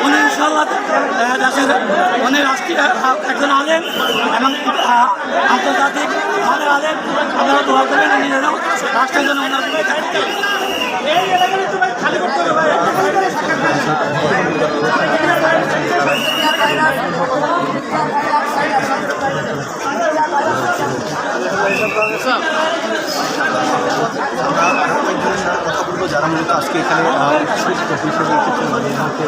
উনি ইনশাআল্লাহ আহ, দেশের উনি রাষ্ট্রীয় একজন আলেন এবং আন্তর্জাতিক মানের আলেন আপনারা দোয়া করবেন উনি যেন রাষ্ট্রের জন্য ওনার থাকে। আমরা কথা বলব যারা মূলত আজকে এখানে আহ,